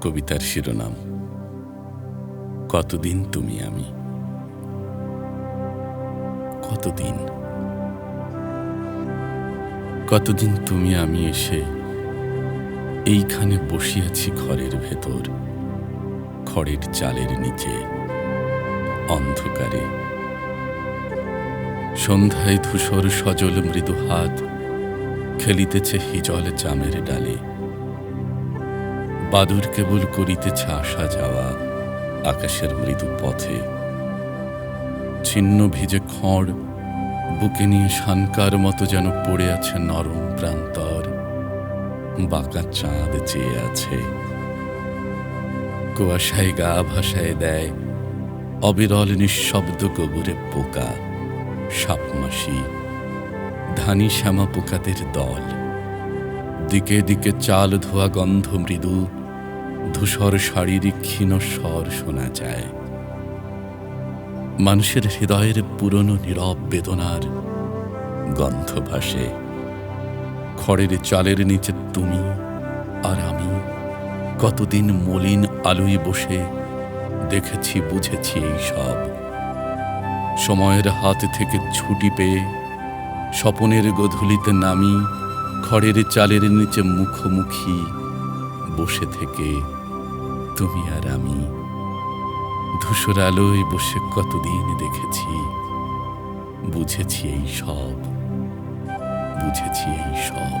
কবিতার শিরোনাম, কতদিন তুমি আমি? কতদিন? কতদিন তুমি আমি এসে এইখানে বসিয়াছি ঘরের ভেতর খড়ের চালের নিচে, অন্ধকারে। সন্ধ্যায় ধূসর সজল মৃদু হাত, খেলিতেছে হিজল চামের ডালে। বাদুর কেবল করিতেছে আসা যাওয়া আকাশের মৃদু পথে। ছিন্ন ভিজে খড় বুকে নিয়ে শানকার মতো যেন পড়ে আছে নরম প্রান্তর। বাঁকা চাঁদ চেয়ে আছে। কুয়াশায় গা ভাসায় দেয় অবিরল নিঃশব্দ গোবরে পোকা, সাপমাসি, ধানি শ্যামা পোকাদের দল। দিকে দিকে চাল ধোয়া গন্ধ মৃদু ধূসর শাড়ির ক্ষীণ স্বর শোনা যায়। মানুষের হৃদয়ের পুরনো নীরব বেদনার গন্ধ ভাসে। খড়ের চালের নিচে তুমি আর আমি কতদিন মলিন আলোয় বসে দেখেছি, বুঝেছি এই সব। সময়ের হাত থেকে ছুটি পেয়ে স্বপনের গধূলিতে নামি খড়ের চালের নিচে মুখোমুখি বসে থেকে তুমি আর আমি ধূসর আলোয় বসে কতদিন দেখেছি, বুঝেছি এই সব, বুঝেছি এই সব।